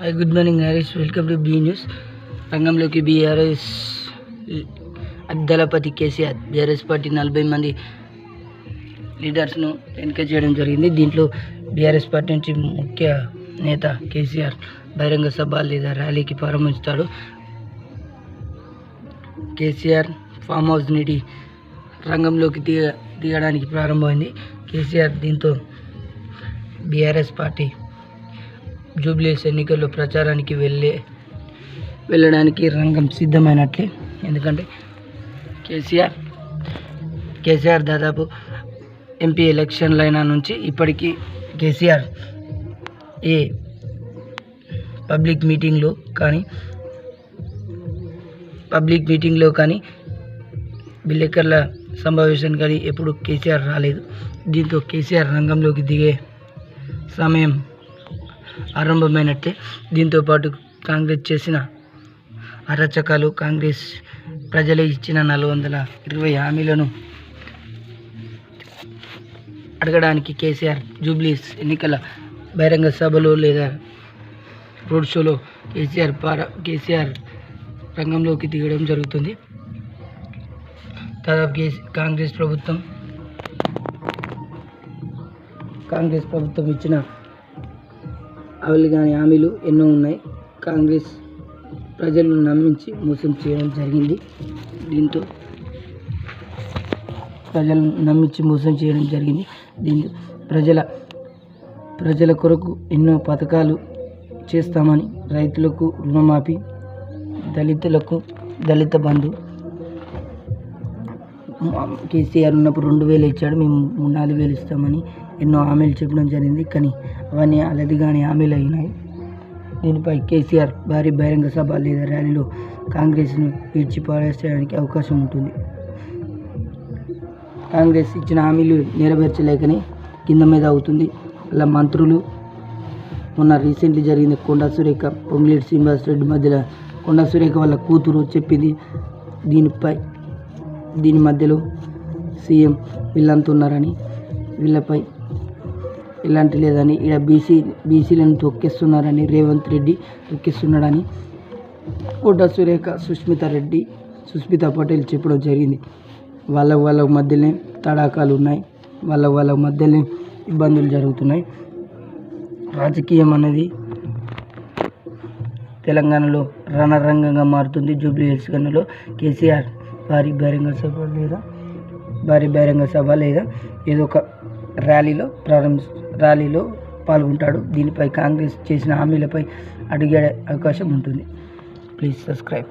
Hi good morning Harish welcome to B News రంగంలోకి BRS దళపతి KCR BRS party నలభై మంది లీడర్స్ను ఎన్నిక చేయడం జరిగింది. దీంట్లో బీఆర్ఎస్ పార్టీ నుంచి ముఖ్య నేత కేసీఆర్ బహిరంగ సభ లేదా ర్యాలీకి ప్రారంభిస్తాడు. కేసీఆర్ ఫామ్ హౌస్ నీటి రంగంలోకి దిగ దిగడానికి ప్రారంభమైంది. కేసీఆర్ దీంతో బీఆర్ఎస్ పార్టీ జూబ్లీస్ ఎన్నికల్లో ప్రచారానికి వెళ్ళే వెళ్ళడానికి రంగం సిద్ధమైనట్లే. ఎందుకంటే కేసీఆర్ కేసీఆర్ దాదాపు ఎంపీ ఎలక్షన్లు నుంచి ఇప్పటికీ కేసీఆర్ ఏ పబ్లిక్ మీటింగ్లో కానీ పబ్లిక్ మీటింగ్లో కానీ విలేకరుల సమావేశం కానీ ఎప్పుడు కేసీఆర్ రాలేదు. దీంతో కేసీఆర్ రంగంలోకి దిగే సమయం ఆరంభమైనట్టే. దీంతో పాటు కాంగ్రెస్ చేసిన అరచకాలు కాంగ్రెస్ ప్రజలు ఇచ్చిన నాలుగు వందల ఇరవై హామీలను అడగడానికి కేసీఆర్ జూబ్లీస్ ఎన్నికల బహిరంగ సభలో లేదా రోడ్ షోలో కేసీఆర్ పార కేసీఆర్ రంగంలోకి దిగడం జరుగుతుంది. దాదాపు కేసీ కాంగ్రెస్ ప్రభుత్వం కాంగ్రెస్ ప్రభుత్వం ఇచ్చిన అమలు కాని హామీలు ఎన్నో ఉన్నాయి. కాంగ్రెస్ ప్రజలను నమ్మించి మోసం చేయడం జరిగింది. దీంతో ప్రజలను నమ్మించి మోసం చేయడం జరిగింది. దీంతో ప్రజల ప్రజల కొరకు ఎన్నో పథకాలు చేస్తామని రైతులకు రుణమాఫీ దళితులకు దళిత బంధు కేసీఆర్ ఉన్నప్పుడు రెండు వేలు ఇచ్చాడు మేము మూడు నాలుగు వేలు ఇస్తామని ఎన్నో హామీలు చెప్పడం జరిగింది. కానీ అవన్నీ అలది కానీ హామీలు అయినాయి. దీనిపై కేసీఆర్ భారీ బహిరంగ సభ లేదా ర్యాలీలో కాంగ్రెస్ను విడిచి పారేయడానికి అవకాశం ఉంటుంది. కాంగ్రెస్ ఇచ్చిన హామీలు నెరవేర్చలేకనే కింద మీద అవుతుంది. అలా మంత్రులు మొన్న రీసెంట్లీ జరిగింది కొండా సురేఖ పొంగిలేటి శ్రీనివాస్ రెడ్డి మధ్యలో. కొండా సురేఖ వాళ్ళ కూతురు చెప్పింది దీనిపై దీని మధ్యలో సీఎం వీళ్ళంతా ఉన్నారని వీళ్ళపై ఇలాంటి లేదని ఇక్కడ బీసీ బీసీలను తొక్కిస్తున్నారని రేవంత్ రెడ్డి తొక్కిస్తున్నాడని కోట సురేఖ సుస్మిత రెడ్డి సుస్మిత పటేల్ చెప్పడం జరిగింది. వాళ్ళ వాళ్ళ మధ్యనే తడాకాలు ఉన్నాయి. వాళ్ళ వాళ్ళ మధ్యనే ఇబ్బందులు జరుగుతున్నాయి. రాజకీయం అనేది తెలంగాణలో రణరంగంగా మారుతుంది. జూబ్లీ హిల్స్ గన్నులో కేసీఆర్ భారీ బహిరంగ సభ లేదా? భారీ బహిరంగ సభ లేదా? ఏదో ఒక ర్యాలీలో ప్రారంభ ర్యాలీలో పాల్గొంటాడు. దీనిపై కాంగ్రెస్ చేసిన హామీలపై అడిగే అవకాశం ఉంటుంది. Please subscribe.